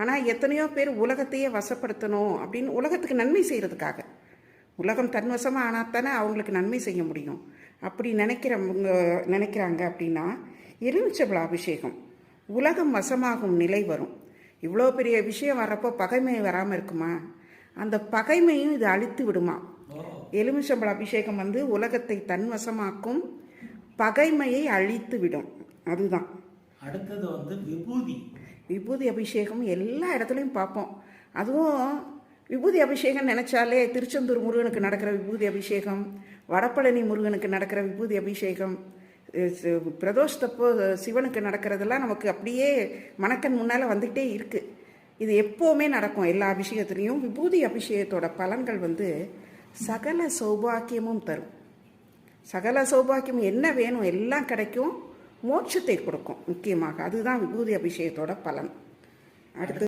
ஆனால் எத்தனையோ பேர் உலகத்தையே வசப்படுத்தணும் அப்படின்னு உலகத்துக்கு நன்மை செய்கிறதுக்காக உலகம் தன்வசமாக ஆனால் தானே அவங்களுக்கு நன்மை செய்ய முடியும். அப்படி நினைக்கிறவங்க நினைக்கிறாங்க அப்படின்னா எலுமிச்சபல அபிஷேகம். உலகம் வசமாகும் நிலை வரும். இவ்வளோ பெரிய விஷயம் வர்றப்போ பகைமை வராமல் இருக்குமா? அந்த பகைமையும் இது அழித்து விடுமா? எலுமிச்சம்பள அபிஷேகம் வந்து உலகத்தை தன்வசமாக்கும் பகைமையை அழித்து விடும். அதுதான். அடுத்தது வந்து விபூதி. விபூதி அபிஷேகம் எல்லா இடத்துலையும் பார்ப்போம். அதுவும் விபூதி அபிஷேகம் நினச்சாலே திருச்செந்தூர் முருகனுக்கு நடக்கிற விபூதி அபிஷேகம் வடபழனி முருகனுக்கு நடக்கிற விபூதி அபிஷேகம் பிரதோஷத்தப்போ சிவனுக்கு நடக்கிறதெல்லாம் நமக்கு அப்படியே மணக்கன் முன்னால் வந்துக்கிட்டே இருக்குது இது எப்போவுமே நடக்கும் எல்லா அபிஷேகத்துலேயும். விபூதி அபிஷேகத்தோட பலன்கள் வந்து சகல சௌபாக்கியமும் தரும். சகல சௌபாக்கியம் என்ன வேணும் எல்லாம் கிடைக்கும். மோட்சத்தை கொடுக்கும் முக்கியமாக. அதுதான் விபூதி அபிஷேகத்தோட பலன். அடுத்து